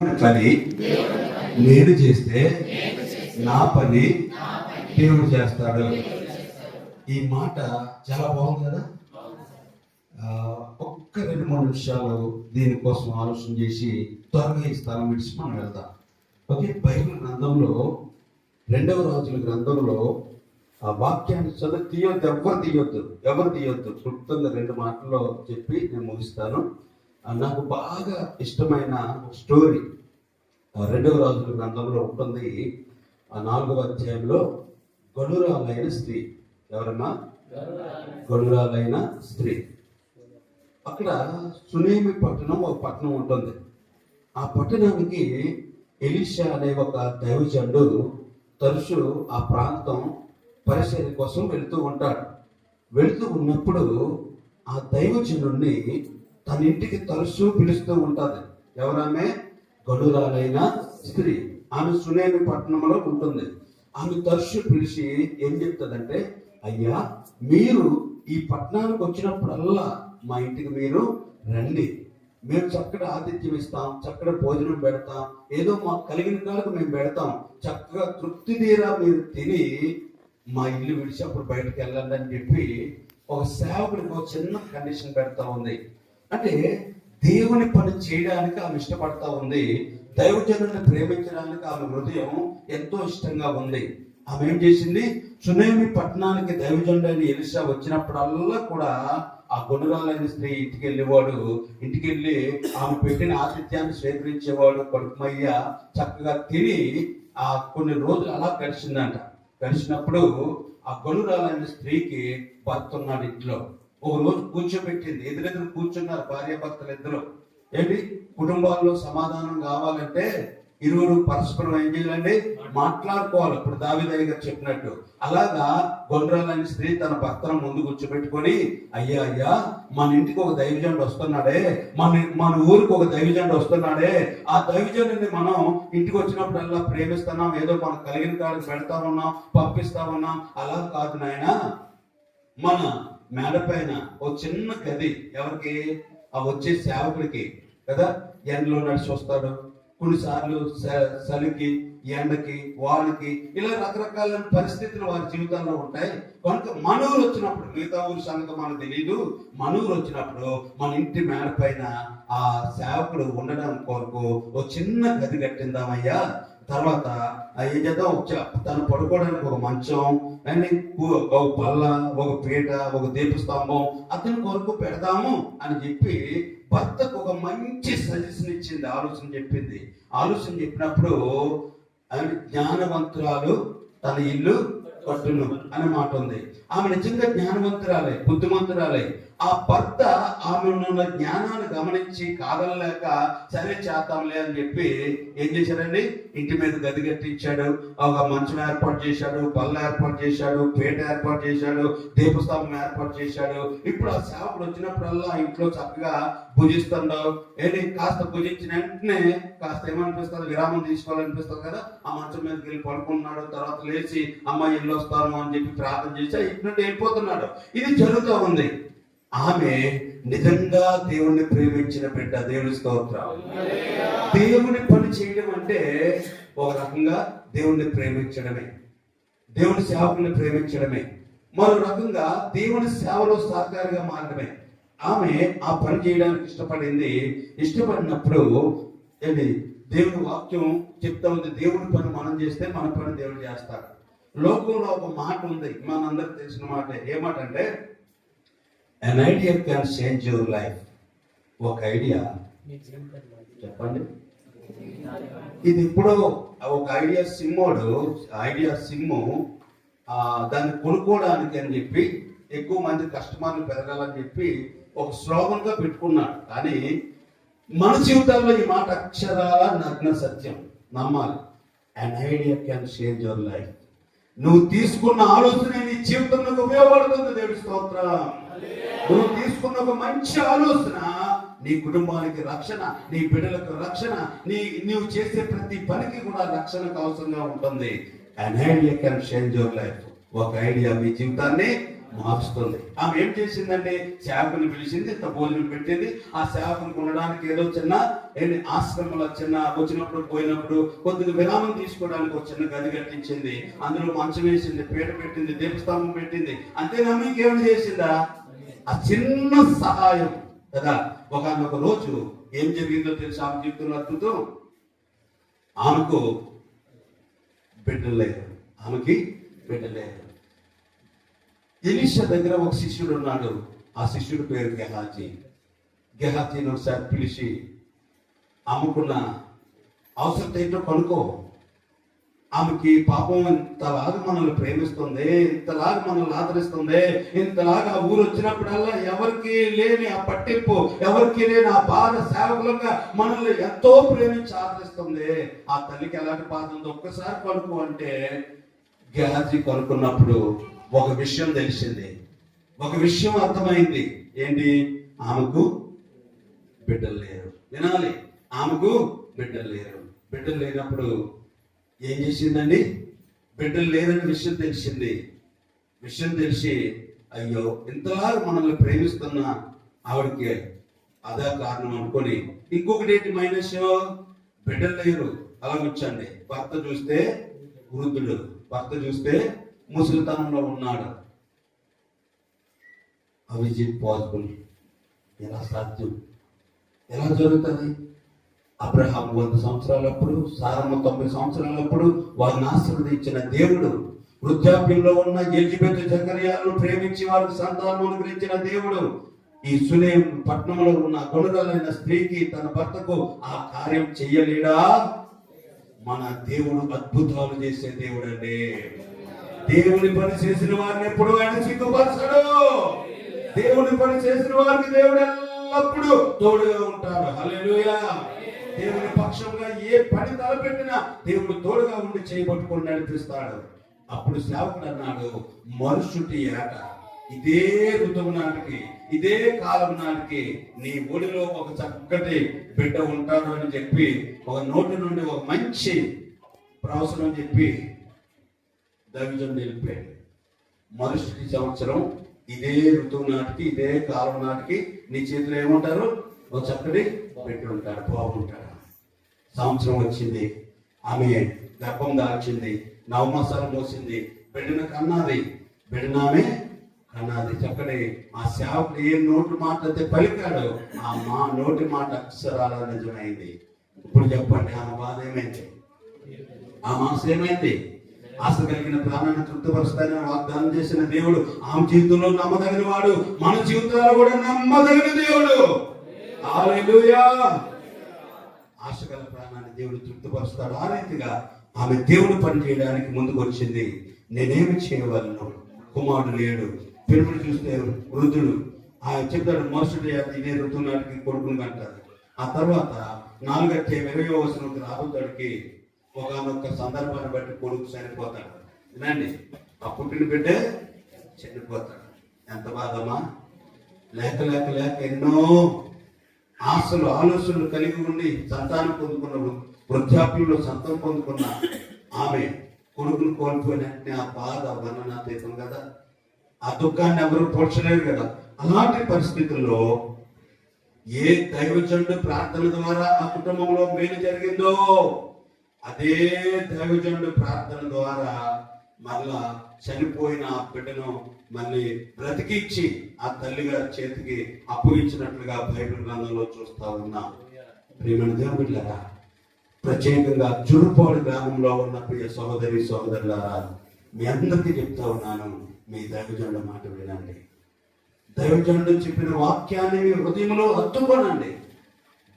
పని నేను చేస్తే నా పని దేవుడు చేస్తాడు. ఈ మాట చాలా బాగుంది కదా? ఒక్క రెండు మూడు నిమిషాలు దీనికోసం ఆలోచన చేసి త్వరగా ఈ స్థలం విడిచి మనం వెళ్దాం. ఓకే? బైబిల్ గ్రంథంలో రెండవ రాజుల గ్రంథంలో ఆ వాక్యాన్ని చదువు తీయొద్దు ఎవరు తీయొద్దు ఎవరు తీయొద్దు క్లుప్తంగా రెండు మాటల్లో చెప్పి నేను ముగిస్తాను. నాకు బాగా ఇష్టమైన స్టోరీ ఆ, రెండవ రాజుల గ్రంథంలో ఉంటుంది. ఆ నాలుగవ అధ్యాయంలో గడురాలైన స్త్రీ. ఎవరన్నా గడురాలైన స్త్రీ. అక్కడ సునేమి పట్టణం ఒక పట్టణం ఉంటుంది. ఆ పట్టణానికి ఎలిషా అనే ఒక దైవజండు తరచు ఆ ప్రాంతం పరిశీలన కోసం వెళుతూ ఉంటాడు. వెళుతూ ఉన్నప్పుడు ఆ దైవజనుడిని తన ఇంటికి తరచూ పిలుస్తూ ఉంటుంది. ఎవరామె గడురాలైన స్త్రీ. ఆమె సునేమి పట్టణంలో ఉంటుంది. ఆమె తరచు పిలిచి ఏం చెప్తుందంటే అయ్యా మీరు ఈ పట్టణానికి వచ్చినప్పుడల్లా మా ఇంటికి మీరు రండి. మేము చక్కటి ఆతిథ్యం ఇస్తాం చక్కటి భోజనం పెడతాం ఏదో మాకు కలిగిన కాలకు మేము పెడతాం. చక్కగా తృప్తి తీరా మీరు తిని మా ఇల్లు విడిచి అప్పుడు బయటకు వెళ్ళండి అని చెప్పి ఒక సేవకుడికి ఒక చిన్న కండిషన్ పెడతా ఉంది. అంటే దేవుని పని చేయడానికి ఆమె ఇష్టపడతా ఉంది. దైవజనుడిని ప్రేమించడానికి ఆమె హృదయం ఎంతో ఇష్టంగా ఉంది. ఆమె ఏం చేసింది? సునేమి పట్టణానికి దైవజనుడైన ఎలిషా వచ్చినప్పుడల్లా కూడా ఆ గుణరాలైన స్త్రీ ఇంటికి వెళ్ళేవాడు ఇంటికి వెళ్ళి ఆమె పెట్టిన ఆతిథ్యాన్ని స్వీకరించేవాడు కొడుకుమయ్య చక్కగా తిని ఆ కొన్ని రోజులు అలా గడిచిందంట. గడిచినప్పుడు ఆ గొనురాలైన స్త్రీకి భర్త ఉన్నాడు ఇంట్లో. ఒక రోజు కూర్చోబెట్టింది. ఎదురెదురు కూర్చున్నారు భార్య భర్తలు ఇద్దరు. ఏంటి? కుటుంబాల్లో సమాధానం కావాలంటే ఇరువురు పరస్పరం ఏం చేయాలండి? మాట్లాడుకోవాలి. ఇప్పుడు దావిదయ్య గారు చెప్పినట్టు. అలాగా గొండ్రాలని స్త్రీ తన భర్తను ముందు కూర్చోబెట్టుకొని అయ్యా అయ్యా మన ఇంటికి ఒక దైవజనుడు వస్తున్నాడే. మన మన ఊరికి ఒక దైవజనుడు వస్తున్నాడే. ఆ దైవజనుడిని మనం ఇంటికి వచ్చినప్పుడల్లా ప్రేమిస్తున్నాం. ఏదో మనకు కలిగిన కాడికి పెడతా ఉన్నాం పంపిస్తా ఉన్నాం. అలా కాదు నాయన. మన మేడ పైన ఒక చిన్న గది ఎవరికి? ఆ వచ్చే సేవకుడికి. కదా? ఎండలో నడిచి వస్తాడు. కొన్నిసార్లు స- చలికి ఎండకి వానకి ఇలా రకరకాల పరిస్థితులు వారి జీవితాల్లో ఉంటాయి. కనుక మనవులు వచ్చినప్పుడు మిగతా ఊరి సంగతి మనకు తెలియదు మన ఊరు వచ్చినప్పుడు మన ఇంటి మేడ పైన ఆ సేవకుడు ఉండడం కొరకు ఒక చిన్న గది కట్టిందామయ్యా. తర్వాత ఏం చేద్దాం? ఒక తను పడుకోవడానికి ఒక మంచం అండ్ ఒక బల్ల ఒక పీట ఒక దీపస్తంభం అతని కొరకు పెడదాము అని చెప్పి భర్తకు ఒక మంచి సజెషన్ ఇచ్చింది ఆలోచన చెప్పింది. ఆలోచన చెప్పినప్పుడు ఆమె జ్ఞానవంతురాలు తన ఇల్లు కట్టును అనే మాట ఉంది. ఆమె నిజంగా జ్ఞానవంతురాలే బుద్ధిమంతురాలే. ఆ భర్త ఆమె ఉన్న జ్ఞానాన్ని గమనించి కాదనలేక సరే చేద్దాంలే అని చెప్పి ఏం చేశాడండి? ఇంటి మీద గది కట్టించాడు ఒక మంచం ఏర్పాటు చేశాడు బల్ల ఏర్పాటు చేశాడు పేట ఏర్పాటు చేశాడు దీపస్తంభం ఏర్పాటు చేశాడు. ఇప్పుడు ఆ సేవకుడు వచ్చినప్పుడల్లా ఇంట్లో చక్కగా భుజిస్తున్నావు ఏంటి? కాస్త భుజించిన వెంటనే కాస్త ఏమనిపిస్తుంది? విరామం తీసుకోవాలనిపిస్తుంది కదా? ఆ మంచం మీదకి వెళ్ళి పడుకున్నాడు తర్వాత లేచి అమ్మాయి ఇల్లు వస్తాను అని చెప్పి ప్రార్థన చేసి ఇంటి నుండి వెళ్ళిపోతున్నాడు. ఇది జరుగుతూ ఉంది. ఆమె నిజంగా దేవుణ్ణి ప్రేమించిన బిడ్డ. దేవుని స్తోత్రం దేవుని పని చేయడం అంటే ఒక రకంగా దేవుణ్ణి ప్రేమించడమే. దేవుని సేవకుని ప్రేమించడమే. మరో రకంగా దేవుని సేవలో సహకారిగా మారడమే. ఆమె ఆ పని చేయడానికి ఇష్టపడింది. ఇష్టపడినప్పుడు ఏంటి? దేవుని వాక్యం చెప్తా ఉంది. దేవుని పని మనం చేస్తే మన పని దేవుడు చేస్తాడు. లోకంలో ఒక మాట ఉంది. మనందరికి తెలిసిన మాట. ఏ మాట అంటే? An idea can change your life ఒక ఐడియా చెప్పండి. ఇది ఇప్పుడు ఒక ఐడియా సిమ్మోడు ఐడియా సిమ్ము దాన్ని కొనుక్కోవడానికి అని చెప్పి ఎక్కువ మంది కస్టమర్లు పెరగాలని చెప్పి ఒక శ్లోగన్గా పెట్టుకున్నాడు. కానీ మన జీవితాల్లో ఈ మాట అక్షరాల నగ్న సత్యం. నమ్మాలి. An idea can change your life నువ్వు తీసుకున్న ఆలోచన నీ జీవితంలో ఉపయోగపడుతుంది. దేవుడి స్తోత్రం. నువ్వు తీసుకున్న ఒక మంచి ఆలోచన నీ కుటుంబానికి రక్షణ నీ బిడ్డలకు రక్షణ నీ నువ్వు చేసే ప్రతి పనికి కూడా రక్షణకు అవసరంగా ఉంటుంది. An idea can change your life ఒక ఐడియా మీ జీవితాన్ని మార్చుతుంది. ఆమె ఏం చేసిందంటే సేవకుని పిలిచింది ఇంత భోజనం పెట్టింది. ఆ సేవకుని ఉండడానికి ఏదో చిన్న ఆశ్రమంలో చిన్న వచ్చినప్పుడు పోయినప్పుడు కొద్దిగా విరామం తీసుకోవడానికి ఒక చిన్న గది కట్టించింది. అందులో మంచం వేసింది పీట పెట్టింది దీపస్తంభం పెట్టింది. అంతేనా? మీకు చేసిందా? ఆ చిన్న సహాయం. కదా? ఒకనొక రోజు ఏం జరిగిందో తెలుసు? ఆమె జీవితంలో అద్భుతం. ఆమెకు బిడ్డలు లేరు. ఆమెకి బిడ్డలు లేరు. ఎలీషా దగ్గర ఒక శిష్యుడు ఉన్నాడు. ఆ శిష్యుడి పేరు గెహాజీ గెహాజీని ఒకసారి పిలిచి అమ్ముకున్న అవసరం ఏంటో కనుక్కో. ఆమెకి పాపం ఇంతలాగా మనల్ని ప్రేమిస్తుంది ఇంతలాగా మనల్ని ఆదరిస్తుంది ఇంతలాగా ఆ ఊరు వచ్చినప్పుడల్లా ఎవరికి లేని ఆ పట్టింపు ఎవరికి లేని ఆ బాధ సేవకులంగా మనల్ని ఎంతో ప్రేమించి ఆదరిస్తుంది. ఆ తల్లికి ఎలాంటి బాధ ఉందో ఒక్కసారి కొనుక్కు అంటే గ్యాలజీ కొనుక్కున్నప్పుడు ఒక విషయం తెలిసింది. ఒక విషయం అర్థమైంది. ఏంటి? ఆమెకు బిడ్డలు లేరు. వినాలి. ఆమెకు బిడ్డలు లేరు. బిడ్డలు లేనప్పుడు ఏం చేసిందండి? బిడ్డలు లేదని విషయం తెలిసింది. విషయం తెలిసి అయ్యో ఇంతలాగా మనల్ని ప్రేమిస్తున్న ఆవిడకి అదే కారణం అనుకొని ఇంకొకటి ఏంటి మైనస్? బిడ్డలు లేరు. అలా కూర్చోండి. భర్త చూస్తే వృద్ధుడు భర్త చూస్తే ముసలితనంలో ఉన్నాడు. అవి పాసిబుల్ ఎలా సాధ్యం? ఎలా జరుగుతుంది? అబ్రహాం వంద సంవత్సరాలప్పుడు సారమ్మ తొంభై సంవత్సరాలప్పుడు వారిని ఆశీర్వదించిన దేవుడు వృద్ధాప్యంలో ఉన్న ఎలిజబెత్ జకర్యాలను ప్రేమించి వారికి సంతానం అనుగ్రహించిన దేవుడు ఈ సునేం పట్టణంలో ఉన్న కొనుగోలైన స్త్రీకి తన భర్తకు ఆ కార్యం చెయ్యలేడా మన దేవుడు అద్భుతాలు చేసే దేవుడు అండి దేవుని పని చేసిన వారిని ఎప్పుడు ఆయన సిగ్గుపరచడు. దేవుని పని చేసిన వారికి దేవుడు ఎల్లప్పుడూ తోడుగా ఉంటాడు. హలో దేవుని పక్షంగా ఏ పని తలపెట్టినా దేవుడు తోడుగా ఉండి చేయబట్టుకొని నడిపిస్తాడు. అప్పుడు సేవకుడు అన్నాడు మనుషుటి ఏట ఇదే ఋతువు నాటికి ఇదే కాలం నాటికి నీ ఒడిలో ఒక చక్కటి బిడ్డ ఉంటాడు అని చెప్పి ఒక నోటి నుండి ఒక మంచి ప్రవసనం చెప్పి దైవజన్ నిలిపాడు. మరుసటి సంవత్సరం ఇదే ఋతువు నాటికి ఇదే కాలం నాటికి నీ చేతిలో ఏముంటారు? ఒక చక్కటి పెట్టి ఉంటాడు బాగుంటాడు సంవత్సరం వచ్చింది. ఆమె గర్భం దాల్చింది. నవమాసాలు మోసింది బిడ్డను కన్నది. బిడ్డనామే కన్నది. చక్కటి ఆ సేవకుడు ఏ నోటి మాట అయితే పలికాడు ఆ మా నోటి మాట అక్షరాల నిజమైంది. ఇప్పుడు చెప్పండి ఆమె బాధ ఏమైంది? ఆ మనసు ఏమైంది? ఆశ కలిగిన ప్రాణాన్ని తృప్తిపరుస్తానని వాగ్దానం చేసిన దేవుడు ఆమె జీవితంలో నమ్మదగిన వాడు మన జీవితంలో కూడా నమ్మదగిన దేవుడు. హల్లెలూయా. ఆశ గల ప్రాణాన్ని దేవుడు తృప్తిపరుస్తాడు. ఆ రీతిగా ఆమె దేవుడు పని చేయడానికి ముందుకు వచ్చింది. నేనేమి చేయవలను? కుమారుడు లేడు. పిలుపుడు చూస్తే వృద్ధుడు. ఆయన చెప్తాడు మరుసటి ఇదే ఋతువు నాటికి కొడుకుని అంటారు ఆ తర్వాత నాలుగట్టే ఇరవై వసనంకి రాబోతాడికి ఒకనొక సందర్భాన్ని బట్టి కొడుకు చనిపోతాడు. వినండి. ఆ పుట్టిన బిడ్డ చనిపోతాడు. ఎంత బాధమా లేక లేక లేక ఎన్నో ఆశలు ఆలోచనలు కలిగి ఉండి సంతానం పొందుకున్న వృద్ధాప్యంలో సంతం పొందుకున్న ఆమె కొడుకులు కోల్పోయిన ఆ బాధ వర్ణనాతీతం కదా. ఆ దుఃఖాన్ని ఎవరు పోల్చలేరు కదా. అలాంటి పరిస్థితుల్లో ఏ దైవజనుడు ప్రార్థన ద్వారా ఆ కుటుంబంలో మేలు జరిగిందో అదే దైవజనుడు ప్రార్థన ద్వారా మళ్ళా చనిపోయిన ఆ బిడ్డను మళ్ళీ బ్రతికిచ్చి ఆ తల్లి గారి చేతికి అప్పగించినట్లుగా బైబిల్ గ్రంథంలో చూస్తా ఉన్నాం. ప్రియమైన దేవుని ప్రత్యేకంగా జుడుపాడు గ్రామంలో ఉన్న ప్రియ సహోదరి సహోదరులారా మీ అందరికీ చెప్తా ఉన్నాను. మీ దైవజండ మాట వినండి. దైవజనుడు చెప్పిన వాక్యాన్ని మీ హృదయంలో హత్తుకోనండి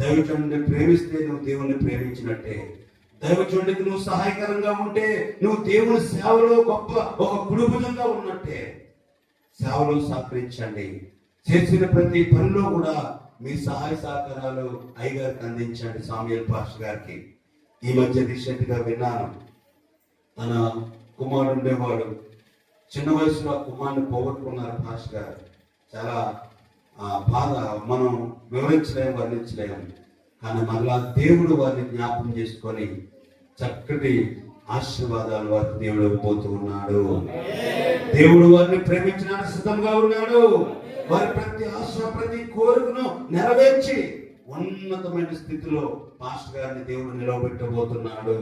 దైవజనుడిని ప్రేమిస్తే నువ్వు దేవుణ్ణి ప్రేమించినట్టే. దైవజనుడికి నువ్వు సహాయకరంగా ఉంటే నువ్వు దేవుని సేవలో గొప్ప ఒక కుడుభుజంగా ఉన్నట్టే. సేవలో సహకరించండి. చేసిన ప్రతి పనిలో కూడా మీ సహాయ సహకారాలు అయ్యగారికి అందించండి సామ్యుల్ పాష్ గారికి. ఈ మధ్య రీసెంట్గా విన్నాను. తన కుమారుడు ఉండేవాడు. చిన్న వయసులో కుమారుని పోగొట్టుకున్నారు పాష్ గారు. చాలా బాధ మనం వివరించలేము వర్ణించలేము కానీ మరలా దేవుడు వారిని జ్ఞాపకం చేసుకొని చక్కటి ఆశీర్వాదాలు వారికి దేవుడు పోతూ ఉన్నాడు. దేవుడు వారిని ప్రేమించడానికి సిద్ధంగా ఉన్నాడు. వారి ప్రతి ఆశ ప్రతి కోరికను నెరవేర్చి ఉన్నతమైన స్థితిలో పాస్టర్ గారిని దేవుడు నిలవబెట్టబోతున్నాడు.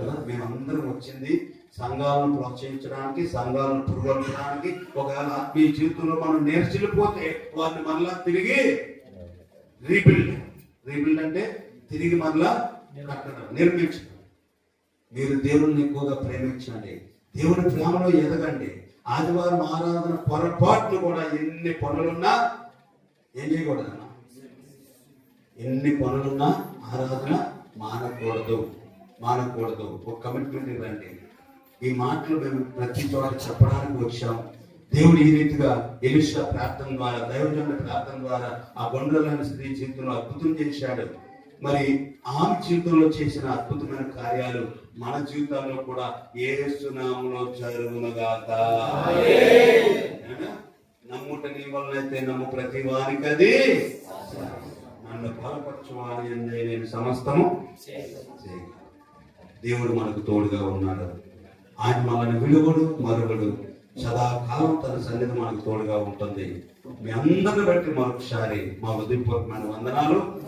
కదా? మేమందరం వచ్చింది సంఘాలను ప్రోత్సహించడానికి సంఘాలను పురుగొల్పడానికి ఒకవేళ ఆత్మీయ జీవితంలో మనం నేర్చిల్లిపోతే వారిని మరలా తిరిగి రీబిల్డ్ రీబిల్డ్ అంటే తిరిగి మరలా కట్టడం నిర్మించడం మీరు దేవుణ్ణి ఎక్కువగా ప్రేమించండి. దేవుని ప్రేమలో ఎదగండి. ఆదివారం ఆరాధన పొరపాట్లు కూడా ఎన్ని పనులున్నా ఏం చేయకూడదన్న ఎన్ని పనులున్నా ఆరాధన మానకూడదు మానకూడదు. ఒక కమిట్మెంట్ ఇవ్వండి. ఈ మాటలు మేము ప్రతి చోట చెప్పడానికి వచ్చాము దేవుడు ఈ రీతిగా ఎలిషా ప్రార్థన ద్వారా దైవజనుల ప్రార్థన ద్వారా ఆ గొండ్రలైన స్త్రీ జీవితంలో అద్భుతం చేశాడు. మరి ఆమె జీవితంలో చేసిన అద్భుతమైన కార్యాలు మన జీవితాల్లో కూడా ఏ సునాములో జరుగునగాక. నమ్ముట నీ వలనైతే నమ్ము ప్రతి వారికి అది. నన్ను బలపరచువారి అందే నేను సమస్తము దేవుడు మనకు తోడుగా ఉన్నాడు. ఆయన మనల్ని విలువడు మరువడు. సదాకాలం తన సన్నిధి మనకు తోడుగా ఉంటుంది. మీ అందరిని బట్టి మరొకసారి మా ఉదయపూర్వకమైన వందనాలు.